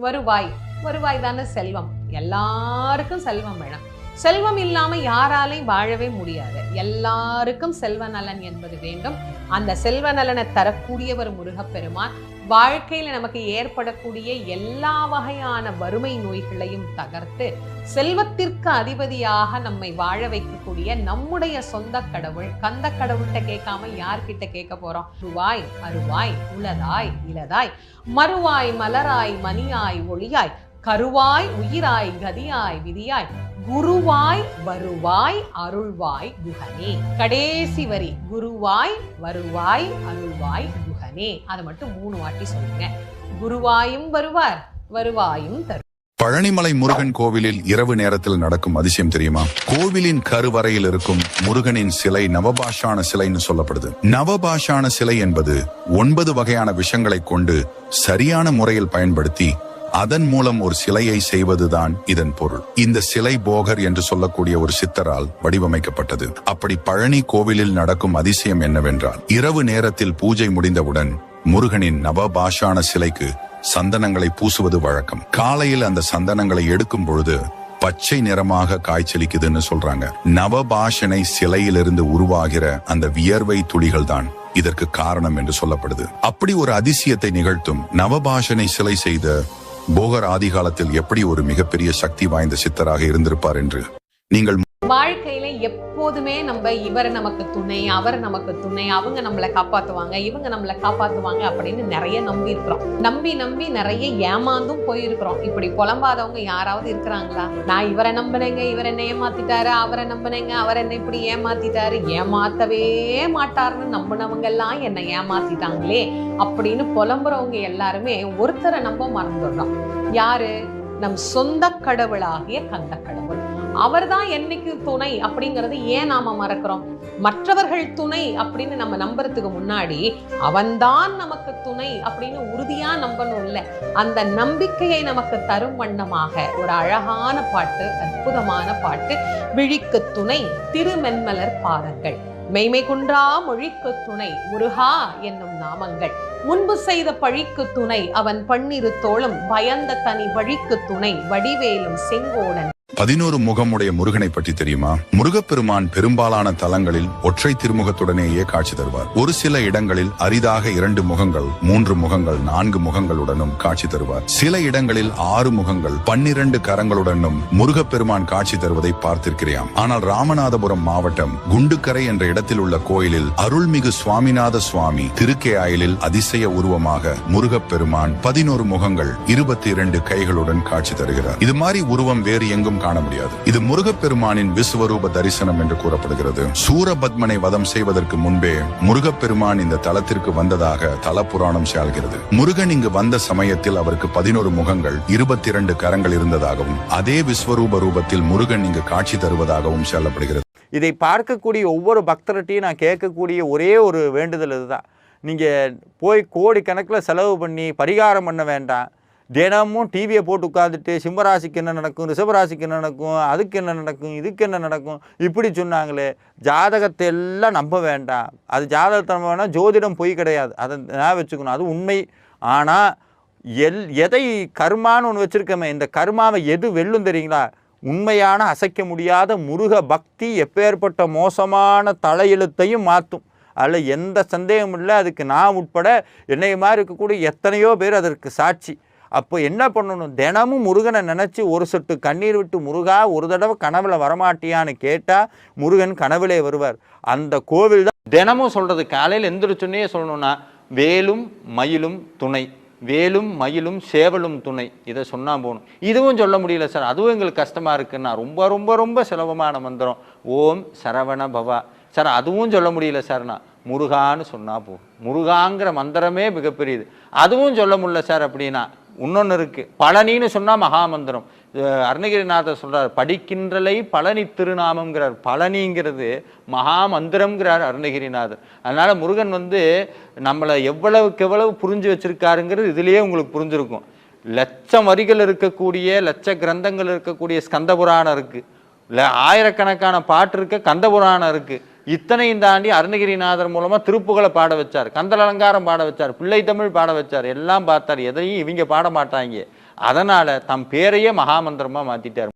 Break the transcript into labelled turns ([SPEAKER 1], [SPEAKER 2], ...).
[SPEAKER 1] வருவாய் வருவாய் தானே செல்வம். எல்லாருக்கும் செல்வம் வேணும். செல்வம் இல்லாம யாராலையும் வாழவே முடியாது. எல்லாருக்கும் செல்வ நலன் என்பது வேண்டும். அந்த செல்வ நலனை தரக்கூடியவர் முருகப்பெருமான். வாழ்க்கையில நமக்கு ஏற்படக்கூடிய எல்லா வகையான வறுமை நோய்களையும் தகர்த்து செல்வத்திற்கு அதிபதியாக நம்மை வாழ வைக்கக்கூடிய நம்முடைய சொந்த கடவுள் கந்த கடவுள்கிட்ட கேட்காம யார்கிட்ட கேட்க போறோம்? ருவாய் அருவாய் உளதாய் இலதாய் மறுவாய் மலராய் மணியாய் ஒளியாய் கருவாய் உயிராய் கதியாய் விதியாய் குருவாய் வருவாய் அருள்வாய் குகனே. கடைசி வரி குருவாய் வருவாய் அருள்வாய் குகனே. அதை மட்டும் மூணு வாட்டி சொல்லுங்க. குருவாயும் வருவார் வருவாயும் தரும்
[SPEAKER 2] பழனிமலை முருகன் கோவிலில் இரவு நேரத்தில் நடக்கும் அதிசயம் தெரியுமா? கோவிலின் கருவறையில் இருக்கும் முருகனின் சிலை நவபாஷான சிலைன்னு சொல்லப்படுது. நவபாஷான சிலை என்பது ஒன்பது வகையான விஷங்களை கொண்டு சரியான முறையில் பயன்படுத்தி அதன் மூலம் ஒரு சிலையை செய்வதுதான் இதன் பொருள். இந்த சிலை போகர் என்று சொல்லக்கூடிய ஒரு சித்தரால் வடிவமைக்கப்பட்டது. அப்படி பழனி கோவிலில் நடக்கும் அதிசயம் என்னவென்றால் இரவு நேரத்தில் பூஜை முடிந்தவுடன் முருகனின் நவபாஷான சிலைக்கு சந்தனங்களை பூசுவது வழக்கம். காலையில் அந்த சந்தனங்களை எடுக்கும் பொழுது பச்சை நிறமாக காய்ச்சலிக்குதுன்னு சொல்றாங்க. நவபாஷனை சிலையிலிருந்து உருவாகிற அந்த வியர்வை துளிகள் தான் இதற்கு காரணம் என்று சொல்லப்படுது. அப்படி ஒரு அதிசயத்தை நிகழ்த்தும் நவபாஷனை சிலை செய்த போகர் ஆதிகாலத்தில் எப்படி ஒரு மிகப்பெரிய சக்தி வாய்ந்த சித்தராக இருந்திருப்பார் என்று நீங்கள்
[SPEAKER 1] வாழ்க்கையில எப்போதுமே நம்ம இவர் நமக்கு துணை அவர் நமக்கு துணை அவங்க நம்மளை காப்பாத்துவாங்க இவங்க நம்மளை காப்பாத்துவாங்க அப்படின்னு நிறைய நம்பி இருக்கிறோம். நம்பி நம்பி நிறைய ஏமாந்தும் போயிருக்கிறோம். இப்படி புலம்பாதவங்க யாராவது இருக்கிறாங்களா? நான் இவரை நம்பினேங்க இவர் என்ன ஏமாத்திட்டாரு அவரை நம்பினேங்க அவர் என்ன இப்படி ஏமாத்திட்டாரு. ஏமாத்தவே மாட்டாருன்னு நம்பினவங்க எல்லாம் என்னை ஏமாத்திட்டாங்களே அப்படின்னு புலம்புறவங்க எல்லாருமே ஒருத்தரை நம்ப மறந்துடுறோம். யாரு? நம் சொந்த கடவுளாகிய கந்த கடவுள். அவர்தான் என்னைக்கு துணை அப்படிங்கறது ஏன் நாம மறக்கிறோம்? மற்றவர்கள் துணை அப்படின்னு நம்ம நம்புறதுக்கு முன்னாடி அவன்தான் நமக்கு துணை அப்படின்னு உறுதியா நம்பணும் அந்த நம்பிக்கையை நமக்கு தரும் வண்ணமாக ஒரு அழகான பாட்டு அற்புதமான பாட்டு விழிக்கு துணை திருமென்மலர் பாதங்கள். மெய்மை குன்றா மொழிக்கு துணை முருகா என்னும் நாமங்கள். முன்பு செய்த பழிக்கு துணை அவன் பன்னிரு தோளும் பயந்த தனி வழிக்கு துணை வடிவேலும் செங்கோடன்
[SPEAKER 2] பதினோரு முகமுடைய முருகனை பற்றி தெரியுமா? முருகப்பெருமான் பெரும்பாலான தலங்களில் ஒற்றை திருமுகத்துடனேயே காட்சி தருவார். ஒரு சில இடங்களில் அரிதாக இரண்டு முகங்கள் மூன்று முகங்கள் நான்கு முகங்களுடனும் காட்சி தருவார். சில இடங்களில் ஆறு முகங்கள் பன்னிரண்டு கரங்களுடனும் முருகப்பெருமான் காட்சி தருவதை பார்த்திருக்கிறேன் ஆனால் ராமநாதபுரம் மாவட்டம் குண்டுக்கரை என்ற இடத்தில் உள்ள கோயிலில் அருள்மிகு சுவாமிநாத சுவாமி திருக்கேயாயிலில் அதிசய உருவமாக முருகப்பெருமான் பதினோரு முகங்கள் இருபத்தி இரண்டு கைகளுடன் காட்சி தருகிறார். இது மாதிரி உருவம் வேறு எங்கும் காண முடியாது. இது முருகப்பெருமானின் விஸ்வரூப தரிசனம் என்று கூறப்படுகிறது. சூரபத்மனை வதம் செய்வதற்கு முன்பே முருகப்பெருமான் இந்த தலத்திற்கு வந்ததாக தல புராணம் செயல்கிறது முருகன் இங்கு வந்த சமயத்தில் அவருக்கு பதினோரு முகங்கள் இருபத்தி இரண்டு கரங்கள் இருந்ததாகவும் அதே விஸ்வரூப ரூபத்தில் முருகன் இங்கு காட்சி தருவதாகவும் சொல்லப்படுகிறது.
[SPEAKER 3] இதை பார்க்கக்கூடிய ஒவ்வொரு பக்தர்கிட்டையும் நான் கேட்கக்கூடிய ஒரே ஒரு வேண்டுதல் இதுதான். நீங்கள் போய் கோடி கணக்கில் செலவு பண்ணி பரிகாரம் பண்ண வேண்டாம். தினமும் டிவியை போட்டு உட்காந்துட்டு சிம்மராசிக்கு என்ன நடக்கும் ரிஷபராசிக்கு என்ன நடக்கும் அதுக்கு என்ன நடக்கும் இதுக்கு என்ன நடக்கும் இப்படி சொன்னாங்களே ஜாதகத்தை எல்லாம் நம்ப வேண்டாம். அது ஜாதகத்தை நம்ப வேணால் ஜோதிடம் பொய் கிடையாது. அதை நான் வச்சுக்கணும். அது உண்மை. ஆனால் எல் எதை கர்மான்னு ஒன்று வச்சுருக்கமே இந்த கர்மாவை எது வெல்லும் தெரியுங்களா? உண்மையான அசைக்க முடியாத முருக பக்தி எப்பேற்பட்ட மோசமான தலையெழுத்தையும் மாற்றும். அதில் எந்த சந்தேகமும் இல்லை. அதுக்கு நான் உட்பட என்னை மாதிரி இருக்கக்கூடிய எத்தனையோ பேர் அதற்கு சாட்சி. அப்போ என்ன பண்ணணும்? தினமும் முருகனை நினச்சி ஒரு சொட்டு கண்ணீர் விட்டு முருகா ஒரு தடவை கனவில் வரமாட்டியான்னு கேட்டால் முருகன் கனவிலே வருவார். அந்த கோவில் தான் தினமும் சொல்கிறது காலையில் எந்திரிச்சோன்னே சொல்லணும்னா வேலும் மயிலும் துணை வேலும் மயிலும் சேவலும் துணை. இதை சொன்னால் போகணும் இதுவும் சொல்ல முடியல சார். அதுவும் எங்களுக்கு கஷ்டமாக இருக்குன்னா ரொம்ப ரொம்ப ரொம்ப சுலபமான மந்திரம். ஓம் சரவண பவா. சார் அதுவும் சொல்ல முடியல சார் நான் முருகான்னு சொன்னால் போகும் முருகாங்கிற மந்திரமே மிகப்பெரியது. அதுவும் சொல்ல முடியல சார் அப்படின்னா இன்னொன்று இருக்குது பழனின்னு சொன்னால் மகாமந்திரம். அருணகிரிநாதர் சொல்கிறார் படிக்கின்றலை பழனி திருநாமம்ங்கிறார். பழனிங்கிறது மகாமந்திரம்ங்கிறார் அருணகிரிநாதர். அதனால் முருகன் வந்து நம்மளை எவ்வளவுக்கு எவ்வளவு புரிஞ்சு வச்சுருக்காருங்கிறது இதுலேயே உங்களுக்கு புரிஞ்சிருக்கும். லட்சம் வரிகள் இருக்கக்கூடிய லட்ச கிரந்தங்கள் இருக்கக்கூடிய ஸ்கந்த புராணம் இருக்கு. இல்லை ஆயிரக்கணக்கான பாட்டு இருக்க கந்த புராணம் இத்தனையும் தாண்டி அருணகிரிநாதர் மூலமாக திருப்புகளை பாட வச்சார். கந்தல் அலங்காரம் பாட வச்சார். பிள்ளை தமிழ் பாட வச்சார். எல்லாம் பார்த்தார். எதையும் இவங்க பாட மாட்டாங்க. அதனால் தம் பேரையே மகாமந்திரமாக மாற்றிட்டார்